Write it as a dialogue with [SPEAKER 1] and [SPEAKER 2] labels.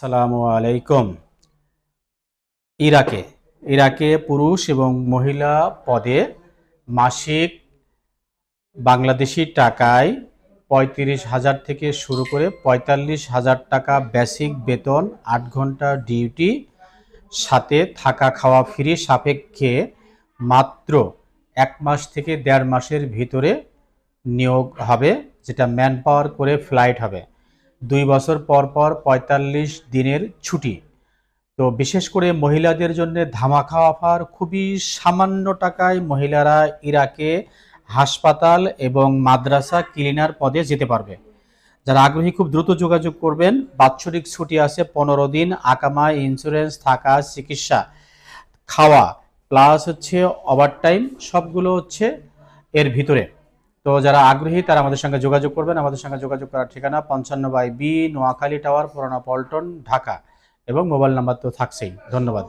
[SPEAKER 1] আসসালামু আলাইকুম। ইরাকে ইরাকে পুরুষ এবং মহিলা পদে মাসিক বাংলাদেশি টাকায় পঁয়ত্রিশ হাজার থেকে শুরু করে পঁয়তাল্লিশ হাজার টাকা বেসিক বেতন, আট ঘণ্টা ডিউটি, সাথে থাকা খাওয়া ফ্রি সাপেক্ষে মাত্র এক মাস থেকে দেড় মাসের ভিতরে নিয়োগ হবে, যেটা ম্যান পাওয়ার করে ফ্লাইট হবে। দুই বছর পর পর পঁয়তাল্লিশ দিনের ছুটি। তো বিশেষ করে মহিলাদের জন্য ধামাখা অফার খুবই সামান্য টাকায় মহিলারা ইরাকে হাসপাতাল এবং মাদ্রাসা ক্লিনার পদে যেতে পারবে। যারা আগ্রহী খুব দ্রুত যোগাযোগ করবেন। বাৎসরিক ছুটি আছে পনেরো দিন, আকামা ইন্স্যুরেন্স থাকা, চিকিৎসা, খাওয়া প্লাস হচ্ছে ওভারটাইম সবগুলো হচ্ছে এর ভিতরে। তো যারা আগ্রহী, তারা আমাদের সঙ্গে যোগাযোগ করবেন। আমাদের সঙ্গে যোগাযোগ করার ঠিকানা পঞ্চান্ন বাই বি, নোয়াখালী টাওয়ার, পুরানা পল্টন, ঢাকা। এবং মোবাইল নাম্বার তো থাকছেই। ধন্যবাদ।